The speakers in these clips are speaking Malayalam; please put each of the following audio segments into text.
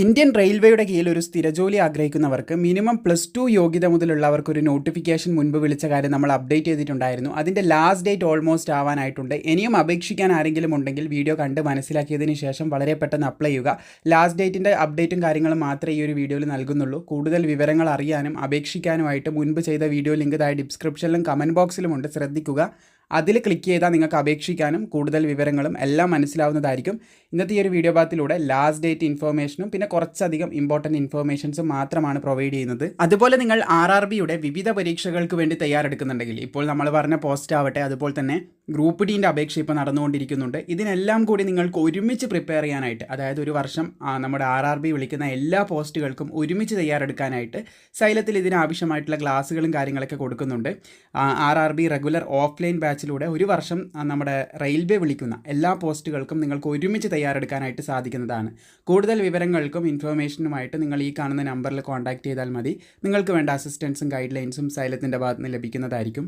ഇന്ത്യൻ റെയിൽവേയുടെ കീഴിൽ ഒരു സ്ഥിരജോലി ആഗ്രഹിക്കുന്നവർക്ക് മിനിമം പ്ലസ് ടു യോഗ്യത മുതലുള്ളവർക്ക് ഒരു നോട്ടിഫിക്കേഷൻ മുൻപ് വിളിച്ച കാര്യം നമ്മൾ അപ്ഡേറ്റ് ചെയ്തിട്ടുണ്ടായിരുന്നു. അതിന്റെ ലാസ്റ്റ് ഡേറ്റ് ഓൾമോസ്റ്റ് ആവാനായിട്ടുണ്ട്. ഇനിയും അപേക്ഷിക്കാൻ ആരെങ്കിലും ഉണ്ടെങ്കിൽ വീഡിയോ കണ്ട് മനസ്സിലാക്കിയതിന് ശേഷം വളരെ പെട്ടെന്ന് അപ്ലൈ ചെയ്യുക. ലാസ്റ്റ് ഡേറ്റിന്റെ അപ്ഡേറ്റും കാര്യങ്ങളും മാത്രമേ ഈ ഒരു വീഡിയോയിൽ നൽകുന്നുള്ളൂ. കൂടുതൽ വിവരങ്ങൾ അറിയാനും അപേക്ഷിക്കാനുമായിട്ട് മുൻപ് ചെയ്ത വീഡിയോ ലിങ്ക് താഴെ ഡിസ്ക്രിപ്ഷനിലും കമന്റ് ബോക്സിലുമുണ്ട് ശ്രദ്ധിക്കുക. അതിൽ ക്ലിക്ക് ചെയ്താൽ നിങ്ങൾക്ക് അപേക്ഷിക്കാനും കൂടുതൽ വിവരങ്ങളും എല്ലാം മനസ്സിലാവുന്നതായിരിക്കും. ഇന്നത്തെ ഈ ഒരു വീഡിയോ ഭാഗത്തിലൂടെ ലാസ്റ്റ് ഡേറ്റ് ഇൻഫോർമേഷനും പിന്നെ കുറച്ചധികം ഇമ്പോർട്ടന്റ് ഇൻഫോർമേഷൻസും മാത്രമാണ് പ്രൊവൈഡ് ചെയ്യുന്നത്. അതുപോലെ നിങ്ങൾ ആർ ആർ ബിയുടെ വിവിധ പരീക്ഷകൾക്ക് വേണ്ടി തയ്യാറെടുക്കുന്നുണ്ടെങ്കിൽ ഇപ്പോൾ നമ്മൾ പറഞ്ഞ പോസ്റ്റ് ആവട്ടെ അതുപോലെ തന്നെ ഗ്രൂപ്പ് ഡീന്റെ അപേക്ഷ ഇപ്പോൾ നടന്നുകൊണ്ടിരിക്കുന്നുണ്ട്. ഇതിനെല്ലാം കൂടി നിങ്ങൾക്ക് ഒരുമിച്ച് പ്രിപ്പയർ ചെയ്യാനായിട്ട് അതായത് ഒരു വർഷം നമ്മുടെ ആർ ആർ ബി വിളിക്കുന്ന എല്ലാ പോസ്റ്റുകൾക്കും ഒരുമിച്ച് തയ്യാറെടുക്കാനായിട്ട് സൈലത്തിൽ ഇതിനാവശ്യമായിട്ടുള്ള ക്ലാസ്സുകളും കാര്യങ്ങളൊക്കെ കൊടുക്കുന്നുണ്ട്. R R B regular offline ബാച്ചിലൂടെ ഒരു വർഷം നമ്മുടെ റെയിൽവേ വിളിക്കുന്ന എല്ലാ പോസ്റ്റുകൾക്കും നിങ്ങൾക്ക് ഒരുമിച്ച് തയ്യാറെടുക്കാനായിട്ട് സാധിക്കുന്നതാണ്. കൂടുതൽ വിവരങ്ങൾക്കും ഇൻഫർമേഷനുമായിട്ട് നിങ്ങൾ ഈ കാണുന്ന നമ്പറിൽ കോൺടാക്ട് ചെയ്താൽ മതി. നിങ്ങൾക്ക് വേണ്ട അസിസ്റ്റൻസും ഗൈഡ് ലൈൻസും സൈലത്തിന്റെ ഭാഗത്ത് നിന്ന് ലഭിക്കുന്നതായിരിക്കും.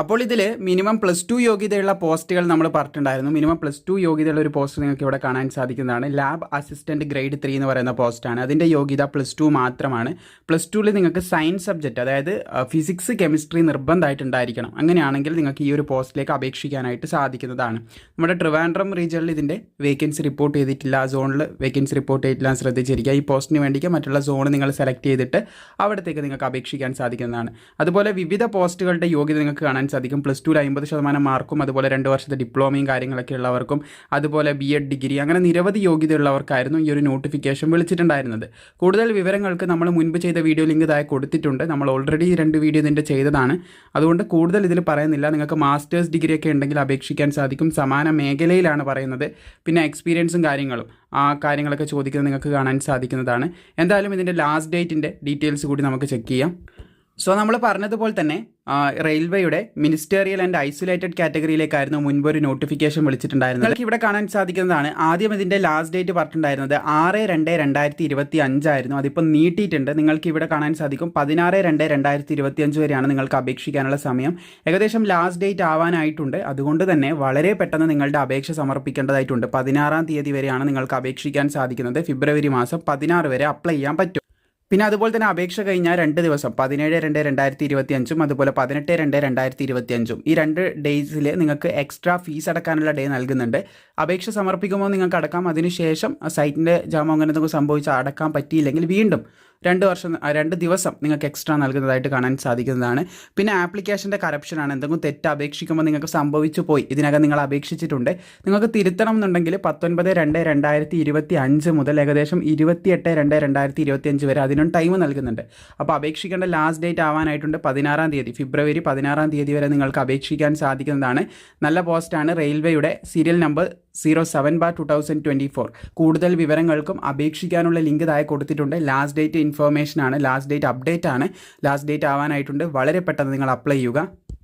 അപ്പോൾ ഇതിൽ മിനിമം പ്ലസ് ടു യോഗ്യതയുള്ള പോസ്റ്റുകൾ നമ്മൾ പറഞ്ഞിട്ടുണ്ടായിരുന്നു. മിനിമം പ്ലസ് ടു യോഗ്യതയുള്ള ഒരു പോസ്റ്റ് നിങ്ങൾക്ക് ഇവിടെ കാണാൻ സാധിക്കുന്നതാണ്. ലാബ് അസിസ്റ്റന്റ് ഗ്രേഡ് ത്രീ എന്ന് പറയുന്ന പോസ്റ്റാണ് അതിന്റെ യോഗ്യത പ്ലസ് ടു മാത്രമാണ്. പ്ലസ് ടുവിൽ നിങ്ങൾക്ക് സയൻസ് സബ്ജക്റ്റ് അതായത് ഫിസിക്സ് കെമിസ്ട്രി നിർബന്ധമായിട്ടുണ്ടായിരിക്കണം. അങ്ങനെയാണെങ്കിൽ നിങ്ങൾക്ക് ഈ ഒരു പോസ്റ്റിലേക്ക് അപേക്ഷിക്കാനായിട്ട് സാധിക്കുന്നതാണ്. നമ്മുടെ ട്രിവാൻഡ്രം റീജിയനിൽ ഇതിന്റെ വേക്കൻസി റിപ്പോർട്ട് ചെയ്തിട്ടില്ല. സോണിൽ വേക്കൻസി റിപ്പോർട്ട് ചെയ്തിട്ടില്ല ശ്രദ്ധിച്ചിരിക്കുക. ഈ പോസ്റ്റിന് വേണ്ടിയിട്ട് മറ്റുള്ള സോൺ നിങ്ങൾ സെലക്ട് ചെയ്തിട്ട് അവിടത്തേക്ക് നിങ്ങൾക്ക് അപേക്ഷിക്കാൻ സാധിക്കുന്നതാണ്. അതുപോലെ വിവിധ പോസ്റ്റുകളുടെ യോഗ്യത നിങ്ങൾക്ക് കാണാൻ സാധിക്കും പ്ലസ് ടുവിൽ അമ്പത് ശതമാനം മാർക്കും അതുപോലെ രണ്ട് വർഷത്തെ ഡിപ്ലോമയും കാര്യങ്ങളൊക്കെ ഉള്ളവർക്കും അതുപോലെ ബി എഡ് ഡിഗ്രി അങ്ങനെ നിരവധി യോഗ്യതയുള്ളവർക്കായിരുന്നു ഈ ഒരു നോട്ടിഫിക്കേഷൻ വിളിച്ചിട്ടുണ്ടായിരുന്നത്. കൂടുതൽ വിവരങ്ങൾക്ക് നമ്മൾ മുൻപ് ചെയ്ത വീഡിയോ ലിങ്ക് ഇതായി കൊടുത്തിട്ടുണ്ട്. നമ്മൾ ഓൾറെഡി രണ്ട് വീഡിയോ ഇതിന്റെ ചെയ്തതാണ്. അതുകൊണ്ട് കൂടുതൽ ഇതിൽ പറയുന്നില്ല. നിങ്ങൾക്ക് മാസ്റ്റേഴ്സ് ഡിഗ്രി ഒക്കെ ഉണ്ടെങ്കിൽ അപേക്ഷിക്കാൻ സാധിക്കും. സമാന മേഖലയിലാണ് പറയുന്നത്. പിന്നെ എക്സ്പീരിയൻസും കാര്യങ്ങളും ആ കാര്യങ്ങളൊക്കെ ചോദിക്കുന്നത് നിങ്ങൾക്ക് കാണാൻ സാധിക്കുന്നതാണ്. എന്തായാലും ഇതിന്റെ ലാസ്റ്റ് ഡേറ്റിന്റെ ഡീറ്റെയിൽസ് കൂടി നമുക്ക് ചെക്ക് ചെയ്യാം. സോ നമ്മൾ പറഞ്ഞതുപോലെ തന്നെ റെയിൽവേയുടെ മിനിസ്റ്റേറിയൽ ആൻഡ് ഐസൊലേറ്റഡ് കാറ്റഗറിയിലേക്കായിരുന്നു മുൻപ് ഒരു നോട്ടിഫിക്കേഷൻ വിളിച്ചിട്ടുണ്ടായിരുന്നത്. നിങ്ങൾക്ക് ഇവിടെ കാണാൻ സാധിക്കുന്നതാണ് ആദ്യം ഇതിന്റെ ലാസ്റ്റ് ഡേറ്റ് പറഞ്ഞിട്ടുണ്ടായിരുന്നത് ആറ് രണ്ട് രണ്ടായിരത്തി ഇരുപത്തി അഞ്ചായിരുന്നു അതിപ്പോൾ നീട്ടിയിട്ടുണ്ട്. നിങ്ങൾക്ക് ഇവിടെ കാണാൻ സാധിക്കും. പതിനാറ് രണ്ട് രണ്ടായിരത്തി ഇരുപത്തി അഞ്ച് വരെയാണ് നിങ്ങൾക്ക് അപേക്ഷിക്കാനുള്ള സമയം. ഏകദേശം ലാസ്റ്റ് ഡേറ്റ് ആവാനായിട്ടുണ്ട്. അതുകൊണ്ട് തന്നെ വളരെ പെട്ടെന്ന് നിങ്ങളുടെ അപേക്ഷ സമർപ്പിക്കേണ്ടതായിട്ടുണ്ട്. പതിനാറാം തീയതി വരെയാണ് നിങ്ങൾക്ക് അപേക്ഷിക്കാൻ സാധിക്കുന്നത്. ഫെബ്രുവരി മാസം പതിനാറ് വരെ അപ്ലൈ ചെയ്യാൻ പറ്റും. പിന്നെ അതുപോലെ തന്നെ അപേക്ഷ കഴിഞ്ഞാൽ രണ്ട് ദിവസം പതിനേഴ് രണ്ട് രണ്ടായിരത്തി ഇരുപത്തി അഞ്ചും അതുപോലെ പതിനെട്ട് രണ്ട് രണ്ടായിരത്തി ഇരുപത്തി അഞ്ചും ഈ രണ്ട് ഡേയ്സിൽ നിങ്ങൾക്ക് എക്സ്ട്രാ ഫീസ് അടക്കാനുള്ള ഡേ നൽകുന്നുണ്ട്. അപേക്ഷ സമർപ്പിക്കുമ്പോൾ നിങ്ങൾക്ക് അടക്കാം. അതിനുശേഷം സൈറ്റിന്റെ ജാമോ അങ്ങനെ എന്തെങ്കിലും സംഭവിച്ചാൽ അടക്കാൻ പറ്റിയില്ലെങ്കിൽ വീണ്ടും രണ്ട് വർഷം രണ്ട് ദിവസം നിങ്ങൾക്ക് എക്സ്ട്രാ നൽകുന്നതായിട്ട് കാണാൻ സാധിക്കുന്നതാണ്. പിന്നെ ആപ്ലിക്കേഷന്റെ കറപ്ഷനാണ് എന്തെങ്കിലും തെറ്റ് അപേക്ഷിക്കുമ്പോൾ നിങ്ങൾക്ക് സംഭവിച്ചു പോയി. ഇതിനകം നിങ്ങൾ അപേക്ഷിച്ചിട്ടുണ്ട്. നിങ്ങൾക്ക് തിരുത്തണം എന്നുണ്ടെങ്കിൽ പത്തൊൻപത് രണ്ട് രണ്ടായിരത്തി ഇരുപത്തി അഞ്ച് മുതൽ ഏകദേശം ഇരുപത്തിയെട്ട് രണ്ട് രണ്ടായിരത്തി ഇരുപത്തി അഞ്ച് വരെ അതിനും ടൈം നൽകുന്നുണ്ട്. അപ്പോൾ അപേക്ഷിക്കേണ്ട ലാസ്റ്റ് ഡേറ്റ് ആവാനായിട്ടുണ്ട് പതിനാറാം തീയതി. ഫെബ്രുവരി പതിനാറാം തീയതി വരെ നിങ്ങൾക്ക് അപേക്ഷിക്കാൻ സാധിക്കുന്നതാണ്. നല്ല പോസ്റ്റാണ് റെയിൽവേയുടെ serial number zero seven bar two thousand twenty four കൂടുതൽ വിവരങ്ങൾക്കും അപേക്ഷിക്കാനുള്ള ലിങ്ക് താഴെ കൊടുത്തിട്ടുണ്ട്. ലാസ്റ്റ് ഡേറ്റ് ഇൻഫർമേഷൻ ആണ്. ലാസ്റ്റ് ഡേറ്റ് അപ്ഡേറ്റ് ആണ്. ലാസ്റ്റ് ഡേറ്റ് ആവാനായിട്ടുണ്ട്. വളരെ പെട്ടെന്ന് നിങ്ങൾ അപ്ലൈ ചെയ്യുക.